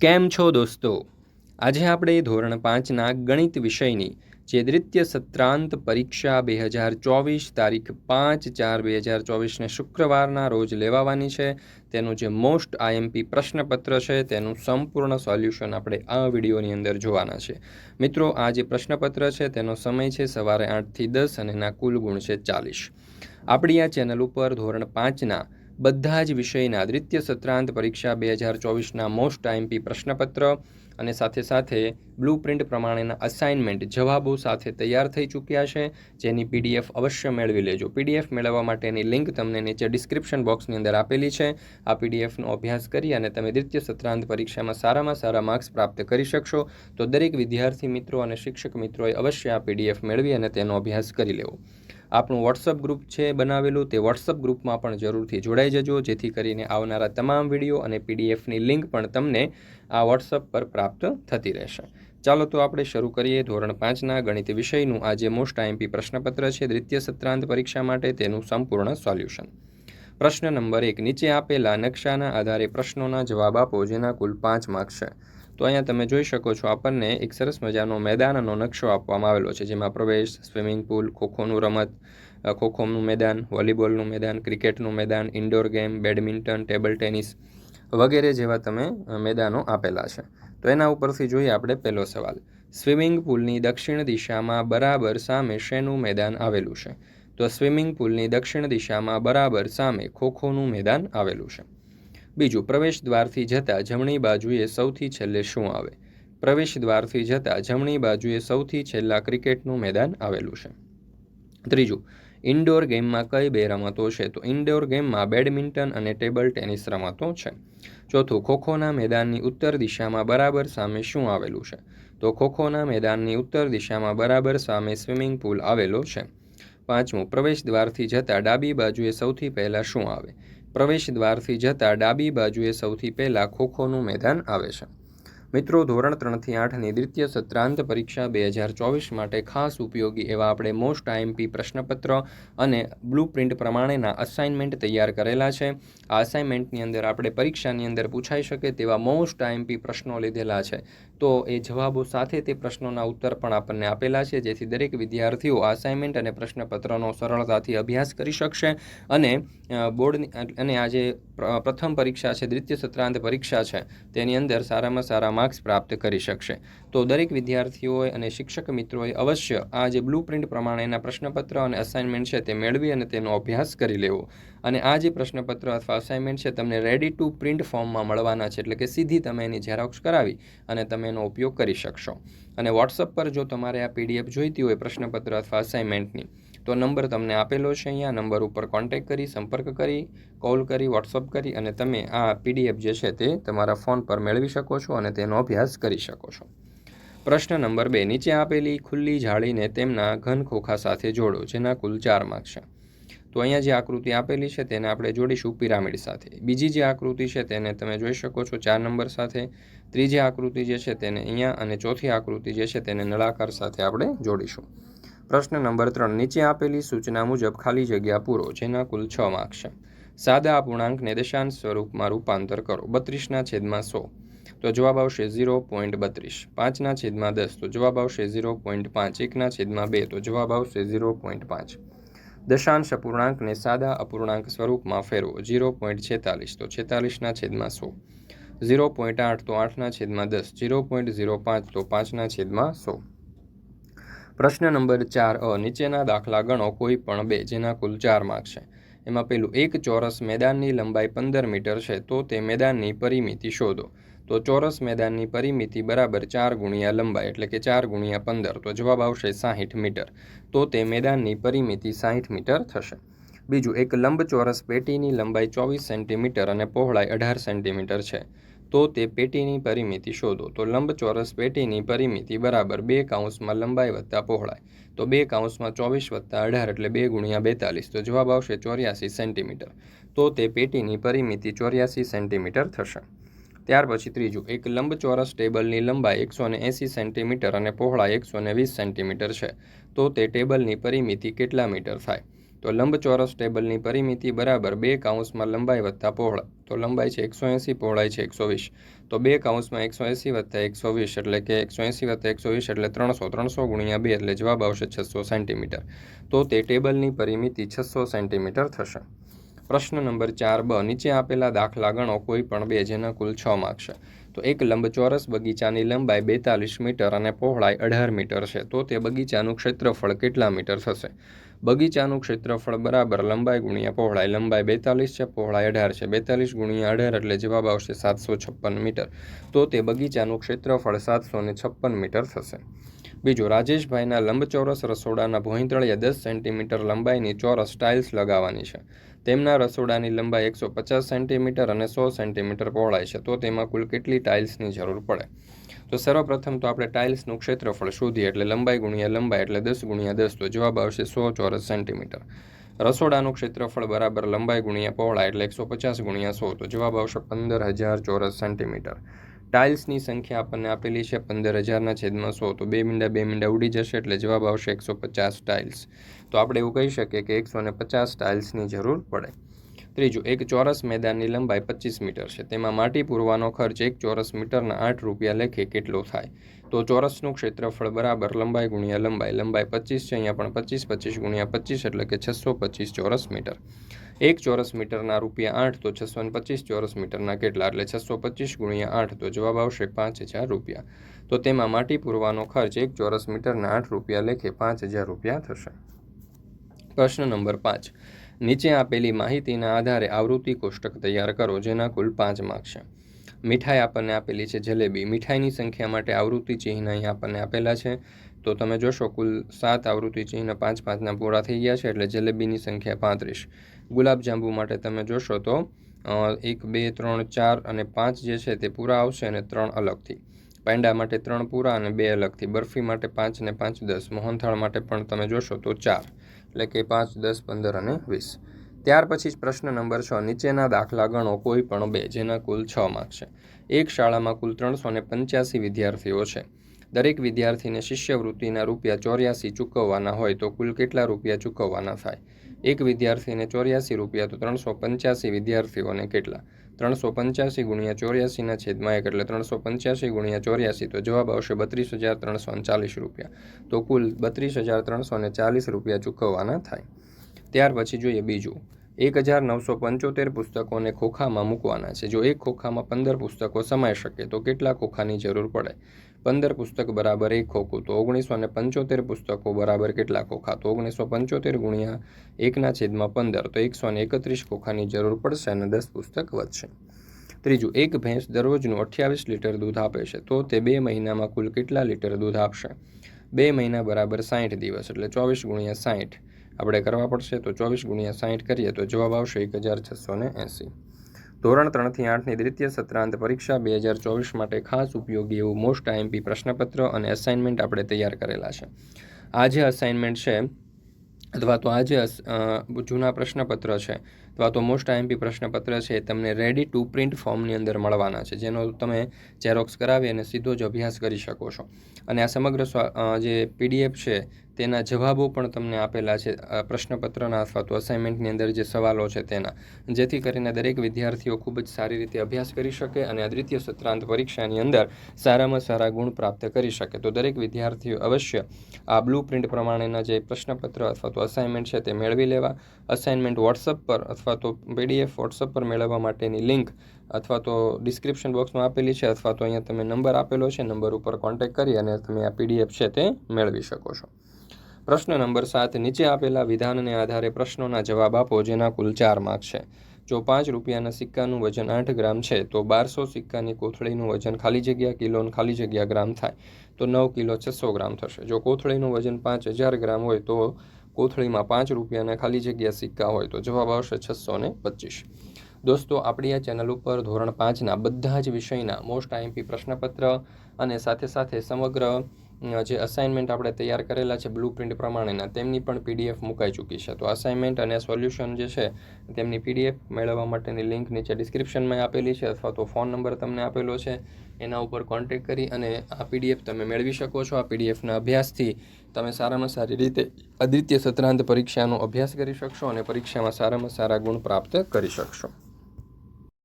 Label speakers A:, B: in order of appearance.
A: કેમ છો દોસ્તો? આજે આપણે ધોરણ પાંચના ગણિત વિષયની જે દ્વિતીય સત્રાંત પરીક્ષા બે હજાર ચોવીસ તારીખ પાંચ ચાર બે હજાર ચોવીસને શુક્રવારના રોજ લેવાવાની છે. તેનું જે મોસ્ટ આઈએમપી પ્રશ્નપત્ર છે, તેનું સંપૂર્ણ સોલ્યુશન આપણે આ વિડીયોની અંદર જોવાના છે. મિત્રો, આ જે પ્રશ્નપત્ર છે, તેનો સમય છે સવારે આઠથી દસ અને એના કુલ ગુણ છે ચાલીસ. આપણી આ ચેનલ ઉપર ધોરણ પાંચના બધા જ વિષયના દ્વિતીય સત્રાંત પરીક્ષા બે હજાર ચોવીસના મોસ્ટ ટાઈમપી પ્રશ્નપત્ર અને સાથે સાથે બ્લુ પ્રિન્ટ પ્રમાણેના અસાઇનમેન્ટ જવાબો સાથે તૈયાર થઈ ચૂક્યા છે. જેની પીડીએફ અવશ્ય મેળવી લેજો. પીડીએફ મેળવવા માટેની લિંક તમને નીચે ડિસ્ક્રિપ્શન બોક્સની અંદર આપેલી છે. આ પીડીએફનો અભ્યાસ કરી અને તમે દ્વિતીય સત્રાંત પરીક્ષામાં સારામાં સારા માર્ક્સ પ્રાપ્ત કરી શકશો. તો દરેક વિદ્યાર્થી મિત્રો અને શિક્ષક મિત્રોએ અવશ્ય આ પીડીએફ મેળવી અને તેનો અભ્યાસ કરી લેવો. આપણું વોટ્સઅપ ગ્રુપ છે બનાવેલું, તે વોટ્સઅપ ગ્રુપમાં પણ જરૂરથી જોડાઈ જજો. જેથી કરીને આવનારા તમામ વીડિયો અને પીડીએફની લિંક પણ તમને આ વોટ્સઅપ પર પ્રાપ્ત થતી રહેશે. ચાલો તો આપણે શરૂ કરીએ ધોરણ પાંચના ગણિત વિષયનું. આ જે મોસ્ટ આઈએમપી પ્રશ્નપત્ર છે. દ્વિતીય સત્રાંત પરીક્ષા માટે તેનું સંપૂર્ણ સોલ્યુશન પ્રશ્ન નંબર એક. નીચે આપેલા નકશાના આધારે પ્રશ્નોના જવાબ આપો, જેના કુલ પાંચ માર્ક્સ છે. તો અહીંયા તમે જોઈ શકો છો આપણને એક સરસ મજાનો મેદાનનો નકશો આપવામાં આવેલો છે, જેમાં પ્રવેશ, સ્વિમિંગ પુલ, ખોખોનું રમત ખોખોનું મેદાન, વોલીબોલનું મેદાન, ક્રિકેટનું મેદાન, indoor game, badminton, table tennis વગેરે જેવા તમે મેદાનો આપેલા છે. તો એના ઉપરથી જોઈએ આપણે પહેલો સવાલ. સ્વિમિંગ પુલની દક્ષિણ દિશામાં બરાબર સામે શેનું મેદાન આવેલું છે? તો સ્વિમિંગ પુલની દક્ષિણ દિશામાં બરાબર સામે ખોખોનું મેદાન આવેલું છે. બીજું, પ્રવેશ દ્વારથી જતાં જમણી બાજુએ સૌથી છેલ્લે શું આવે? પ્રવેશ દ્વારથી જતાં જમણી બાજુએ સૌથી છેલ્લા ક્રિકેટનું મેદાન આવેલું છે. ત્રીજું, ઇન્ડોર ગેમમાં કઈ બે રમતો છે? તો ઇન્ડોર ગેમમાં બેડમિન્ટન અને ટેબલ ટેનિસ રમતો છે. ચોથું, ખોખોના મેદાનની ઉત્તર દિશામાં બરાબર સામે શું આવેલું છે? તો ખોખોના મેદાનની ઉત્તર દિશામાં બરાબર સામે સ્વિમિંગ પુલ આવેલો છે. પાંચમું, પ્રવેશ દ્વારથી જતાં ડાબી બાજુએ સૌથી પહેલાં શું આવે? પ્રવેશ દ્વારથી જતાં ડાબી બાજુએ સૌથી પહેલાં ખોખોનું મેદાન આવે છે. મિત્રો, ધોરણ ત્રણથી આઠની દ્વિતીય સત્રાંત પરીક્ષા બે હજાર ચોવીસ માટે ખાસ ઉપયોગી એવા આપણે મોસ્ટ આઈએમપી પ્રશ્નપત્ર અને બ્લુ પ્રિન્ટ પ્રમાણેના અસાઇનમેન્ટ તૈયાર કરેલા છે. આ અસાઇનમેન્ટની અંદર આપણે પરીક્ષાની અંદર પૂછાઈ શકે તેવા મોસ્ટ આઈએમપી પ્રશ્નો લીધેલા છે. તો એ જવાબો સાથે તે પ્રશ્નોના ઉત્તર પણ આપણને આપેલા છે, જેથી દરેક વિદ્યાર્થીઓ અસાઇનમેન્ટ અને પ્રશ્નપત્રનો સરળતાથી અભ્યાસ કરી શકશે. અને બોર્ડની, અને આ જે પ્રથમ પરીક્ષા છે, દ્વિતીય સત્રાંત પરીક્ષા છે, તેની અંદર સારામાં સારા માર્ક્સ પ્રાપ્ત કરી શકશે. તો દરેક વિદ્યાર્થીઓએ અને શિક્ષક મિત્રોએ અવશ્ય આ જે બ્લુ પ્રિન્ટ પ્રમાણેના પ્રશ્નપત્ર અને અસાઇનમેન્ટ છે તે મેળવી અને તેનો અભ્યાસ કરી લેવો. અને આ જે પ્રશ્નપત્ર અથવા અસાઇનમેન્ટ છે તમને રેડી ટુ પ્રિન્ટ ફોર્મમાં મળવાના છે, એટલે કે સીધી તમે એની ઝેરોક્સ કરાવી અને તમે એનો ઉપયોગ કરી શકશો. અને વોટ્સઅપ પર જો તમારે આ પીડીએફ જોઈતી હોય પ્રશ્નપત્ર અથવા અસાઇનમેન્ટની તો નંબર તમને આપેલો છે અહીંયા. નંબર ઉપર કોન્ટેક કરી, સંપર્ક કરી કોલ કરી વોટ્સઅપ કરી અને તમે આ પીડીએફ જે છે તે તમારા ફોન પર મેળવી શકો છો અને તેનો અભ્યાસ કરી શકો છો. પ્રશ્ન નંબર બે, નીચે આપેલી ખુલ્લી જાળીને તેમના ઘન ખોખા સાથે જોડો, જેના કુલ ચાર માર્ક છે. તો અહીંયા જે આકૃતિ આપેલી છે તેને આપણે જોડીશું પિરામિડ સાથે. બીજી જે આકૃતિ છે તેને તમે જોઈ શકો છો ચાર નંબર સાથે. ત્રીજી આકૃતિ જે છે તેને અહીંયા અને ચોથી આકૃતિ જે છે તેને નળાકાર સાથે આપણે જોડીશું. પ્રશ્ન નંબર ત્રણ, નીચે આપેલી સૂચના મુજબ ખાલી જગ્યા પૂરો, જેના કુલ છ માર્ક્સ છે. સાદા અપૂર્ણાંકને દશાંશ સ્વરૂપમાં રૂપાંતર કરો. બત્રીસના છેદમાં સો, તો જવાબ આવશે ઝીરો પોઈન્ટ બત્રીસ. પાંચના છેદમાં દસ, તો જવાબ આવશે ઝીરો પોઈન્ટ પાંચ. એકના છેદમાં બે, તો જવાબ આવશે ઝીરો પોઈન્ટ પાંચ. દશાંશ અપૂર્ણાંકને સાદા અપૂર્ણાંક સ્વરૂપમાં ફેરવો. ઝીરો પોઈન્ટ છેતાલીસ, તો છેતાલીસના છેદમાં સો. ઝીરો પોઈન્ટ આઠ, તો આઠના છેદમાં દસ. ઝીરો પોઈન્ટ ઝીરો પાંચ, તો પાંચના છેદમાં સો. પ્રશ્ન નંબર ચાર, અ, નીચેના દાખલા ગણો કોઈ પણ બે, જેના કુલ ચાર માર્ક છે. એમાં પેલું, એક ચોરસ મેદાનની લંબાઈ પંદર મીટર છે, તો તે મેદાનની પરિમિતિ શોધો. તો ચોરસ મેદાનની પરિમિતિ બરાબર ચાર ગુણ્યા લંબાઈ, એટલે કે ચાર ગુણ્યા પંદર, તો જવાબ આવશે સાહીઠ મીટર. તો તે મેદાનની પરિમિતિ સાહીઠ મીટર થશે. બીજું, એક લંબચોરસ પેટીની લંબાઈ ચોવીસ સેન્ટીમીટર અને પહોળાઈ અઢાર સેન્ટીમીટર છે. તો તે પેટીની પરિમિતિ શોધો. તો લંબચોરસ પેટીની પરિમિતિ બરાબર બે કાઉન્સમાં લંબાઈ વત્તા પહોળાઈ. તો બે કાઉન્સમાં ચોવીસ વત્તા અઢાર એટલે બે ગુણ્યા બેતાલીસ. તો જવાબ આવશે ચોર્યાસી સેન્ટીમીટર. તો તે પેટીની પરિમિતિ ચોર્યાસી સેન્ટીમીટર થશે. ત્યાર પછી ત્રીજું, એક લંબચોરસ ટેબલની લંબાઈ એકસો ને એંસી સેન્ટીમીટર અને પહોળાઈ એકસો વીસ સેન્ટીમીટર છે. તો તે ટેબલની પરિમિતિ કેટલા મીટર થાય? તો લંબચોરસ ટેબલની પરિમિતિ બરાબર બે કાઉન્સમાં લંબાઈ વત્તા પહોળ. તો લંબાઈ છે એકસો એંસી, પહોળાઈ છે એકસો વીસ. તો બે કાઉન્સમાં એકસો એંસી વત્તા એકસો વીસ એટલે કે એકસો એંસી વત્તા એકસો વીસ એટલે ત્રણસો ત્રણસો ગુણ્યા બે એટલે જવાબ આવશે છસો સેન્ટીમીટર. તો તે ટેબલની પરિમિતિ છસો સેન્ટીમીટર થશે. પ્રશ્ન નંબર ચાર બ. નીચે આપેલા દાખલા ગણો કોઈ પણ બે જેના કુલ છ માર્ક તો એક લંબચોરસ બગીચાની લંબાઈ બેતાલીસ મીટર અને પહોળાઈ અઢાર મીટર છે. તો તે બગીચાનું ક્ષેત્રફળ કેટલા મીટર થશે? બગીચાનું ક્ષેત્રફળ બરાબર લંબાઈ ગુણ્યા પહોળાઈ. લંબાઈ બેતાલીસ છે, પહોળાઈ અઢાર છે. બેતાલીસ ગુણ્યા અઢાર એટલે જવાબ આવશે સાતસો છપ્પન મીટર. તો તે બગીચાનું ક્ષેત્રફળ સાતસો ને છપ્પન મીટર થશે. બીજું રાજેશભાઈના લંબચોરસ રસોડાના ભોંયતળિયે દસ સેન્ટીમીટર લંબાઈની ચોરસ ટાઇલ્સ લગાવવાની છે. તેમના રસોડાની લંબાઈ એકસો પચાસ સેન્ટીમીટર અને સો સેન્ટીમીટર પહોળાઈ છે, તો તેમાં કુલ કેટલી ટાઇલ્સની જરૂર પડે? તો સર્વપ્રથમ તો આપણે ટાઇલ્સનું ક્ષેત્રફળ શોધીએ, એટલે લંબાઈ ગુણ્યા લંબાઈ, એટલે દસ ગુણ્યા દસ, તો જવાબ આવશે સો ચોરસ સેન્ટીમીટર. રસોડાનું ક્ષેત્રફળ બરાબર લંબાઈ ગુણ્યા પહોળા એટલે એકસો પચાસ ગુણ્યા સો, તો જવાબ આવશે પંદર હજાર ચોરસ સેન્ટીમીટર. ટાઇલ્સની સંખ્યા આપણને આપેલી છે પંદર હજારના છેદમાં સો. તો બે મીંડા બે મીંડા ઉડી જશે એટલે જવાબ આવશે એકસો પચાસ ટાઇલ્સ તો આપણે એવું કહી શકીએ કે એકસો ને પચાસ ટાઇલ્સની જરૂર પડે. ત્રીજું, એક ચોરસ મેદાનની લંબાઈ પચીસ મીટર છે. તેમાં માટી પૂરવાનો ખર્ચ એક ચોરસ મીટરના આઠ રૂપિયા લેખે કેટલો થાય? તો ચોરસનું ક્ષેત્રફળ બરાબર લંબાઈ ગુણ્યા લંબાઈ. લંબાઈ પચીસ છે, અહીંયા પણ પચીસ પચીસ ગુણ્યા પચીસ એટલે કે છસો પચીસ ચોરસ મીટર. એક ચોરસ મીટરના રૂપિયા આઠ તો છસો પચીસ ચોરસ મીટરના કેટલા? એટલે છસો પચીસ ગુણ્યા આઠ તો જવાબ આવશે પાંચ હજાર રૂપિયા. તો તેમાં માટી પૂરવાનો ખર્ચ એક ચોરસ મીટરના આઠ રૂપિયા લેખે પાંચ હજાર રૂપિયા થશે. પ્રશ્ન નંબર પાંચ. નીચે આપેલી માહિતીના આધારે આવૃત્તિ કોષ્ટક તૈયાર કરો, જેના કુલ પાંચ માર્ક છે. મીઠાઈ આપણને આપેલી છે જલેબી. મીઠાઈની સંખ્યા માટે આવૃત્તિ ચિહ્ન અહીં આપણને આપેલા છે. તો તમે જોશો, કુલ સાત આવૃત્તિ ચિહ્ન પાંચ પાંચના પૂરા થઈ ગયા છે એટલે જલેબીની સંખ્યા પાંત્રીસ. ગુલાબજાંબુ માટે તમે જોશો તો એક, બે, ત્રણ, ચાર અને પાંચ જે છે તે પૂરા આવશે અને ત્રણ અલગથી. પેંડા માટે ત્રણ પૂરા અને બે અલગથી. બરફી માટે પાંચ ને પાંચ દસ. મોહનથાળ માટે પણ તમે જોશો તો ચાર. એટલે કે પાંચ, દસ, પંદર અને વીસ. ત્યાર પછી જ પ્રશ્ન નંબર છ. નીચેના દાખલા ગણો કોઈ પણ બે, જેના કુલ છ માર્ક છે. એક શાળામાં કુલ ત્રણસો ને પંચ્યાસી વિદ્યાર્થીઓ છે. દરેક વિદ્યાર્થીને શિષ્યવૃત્તિના રૂપિયા ચોર્યાસી ચૂકવવાના હોય તો કુલ કેટલા રૂપિયા ચૂકવવાના થાય? એક વિદ્યાર્થીને ચોર્યાસી રૂપિયા તો ત્રણસો પંચ્યાસી વિદ્યાર્થીઓને કેટલા? ત્રણસો પંચ્યાસી ગુણ્યા ચોર્યાસીના છેદમાં એક એટલે ત્રણસો પંચ્યાસી ગુણ્યા ચોર્યાસી તો જવાબ આવશે બત્રીસ હજાર ત્રણસો ચાલીસ રૂપિયા. તો કુલ બત્રીસ હજાર ત્રણસો ને ચાલીસ રૂપિયા ચૂકવવાના થાય. ત્યાર પછી જોઈએ બીજું. એક હજાર નવસો પંચોતેર પુસ્તકોને ખોખામાં મૂકવાના છે. જો એક ખોખામાં પંદર પુસ્તકો સમાઈ શકે, તો કેટલા ખોખાની જરૂર પડે? પંદર પુસ્તક બરાબર એક ખોખું, તો ઓગણીસો ને પંચોતેર પુસ્તકો બરાબર કેટલા ખોખા? તો ઓગણીસો પંચોતેર ગુણ્યા એકના છેદમાં પંદર, તો એકસો ને એકત્રીસ ખોખાની જરૂર પડશે અને દસ પુસ્તક વધશે. ત્રીજું, એક ભેંસ દરરોજનું અઠ્યાવીસ લીટર દૂધ આપે છે, તો તે બે મહિનામાં કુલ કેટલા લીટર દૂધ આપશે? બે મહિના બરાબર સાઠ દિવસ, એટલે ચોવીસ ગુણ્યા સાઠ આપણે કરવા પડશે તો ચોવીસ ગુણ્યા સાહીઠ કરીએ તો જવાબ આવશે એક હજાર છસો ને એંસી. ધોરણ ત્રણથી આઠની દ્વિતીય સત્રાંત પરીક્ષા બે હજાર ચોવીસ માટે ખાસ ઉપયોગી એવું મોસ્ટ આઈએમપી પ્રશ્નપત્ર અને અસાઇનમેન્ટ આપણે તૈયાર કરેલા છે. આ જે અસાઇનમેન્ટ છે અથવા તો આ જે જૂના પ્રશ્નપત્ર છે અથવા તો મોસ્ટ આઈએમપી પ્રશ્નપત્ર છે તમને રેડી ટુ પ્રિન્ટ ફોર્મની અંદર મળવાના છે, જેનો તમે ઝેરોક્સ કરાવી અને સીધો જ અભ્યાસ કરી શકો છો. અને આ સમગ્ર જે પીડીએફ છે તેના જવાબો પણ તમને આપેલા છે પ્રશ્નપત્રના અથવા તો અસાઇનમેન્ટની અંદર જે સવાલો છે તેના. જેથી કરીને દરેક વિદ્યાર્થીઓ ખૂબ જ સારી રીતે અભ્યાસ કરી શકે અને દ્વિતીય સત્રાંત પરીક્ષાની અંદર સારામાં સારા ગુણ પ્રાપ્ત કરી શકે. તો દરેક વિદ્યાર્થીઓ અવશ્ય આ બ્લુ પ્રિન્ટ પ્રમાણેના જે પ્રશ્નપત્ર અથવા તો અસાઇનમેન્ટ છે તે મેળવી લેવા. અસાઇનમેન્ટ વોટ્સઅપ પર અથવા તો પીડીએફ વોટ્સઅપ પર મેળવવા માટેની લિંક અથવા તો ડિસ્ક્રિપ્શન બોક્સમાં આપેલી છે, અથવા તો અહીંયા તમે નંબર આપેલો છે નંબર ઉપર કોન્ટેક્ટ કરી અને તમે આ પીડીએફ છે તે મેળવી શકો છો. પ્રશ્ન નંબર સાત, નીચે આપેલા વિધાનને આધારે પ્રશ્નોના જવાબ આપો, જેના કુલ ચાર માર્ક છે. જો પાંચ રૂપિયાના સિક્કાનું વજન આઠ ગ્રામ છે, તો બારસો સિક્કાની કોથળીનું વજન ખાલી જગ્યા કિલો ખાલી જગ્યા ગ્રામ થાય, તો નવ કિલો છસો ગ્રામ થશે. જો કોથળીનું વજન પાંચ હજાર ગ્રામ હોય, તો કોથળીમાં પાંચ રૂપિયાના ખાલી જગ્યા સિક્કા હોય, તો જવાબ આવશે છસો ને પચીસ. દોસ્તો, આપણી આ ચેનલ ઉપર ધોરણ પાંચના બધા જ વિષયના મોસ્ટ આઈએમપી પ્રશ્નપત્ર અને સાથે સાથે સમગ્ર જે અસાઇનમેન્ટ આપણે તૈયાર કરેલા છે બ્લુ પ્રિન્ટ પ્રમાણેના, તેમની પણ પીડીએફ મુકાઈ ચૂકી છે. તો અસાઇનમેન્ટ અને સોલ્યુશન જે છે, તેમની પીડીએફ મેળવવા માટેની લિંક નીચે ડિસ્ક્રિપ્શનમાં આપેલી છે અથવા તો ફોન નંબર તમને આપેલો છે. એના ઉપર કોન્ટેક કરી અને આ પીડીએફ તમે મેળવી શકો છો. આ પીડીએફના અભ્યાસથી તમે સારામાં સારી રીતે અદ્વિતીય સત્રાંત પરીક્ષાનો અભ્યાસ કરી શકશો અને પરીક્ષામાં સારામાં સારા ગુણ પ્રાપ્ત કરી શકશો.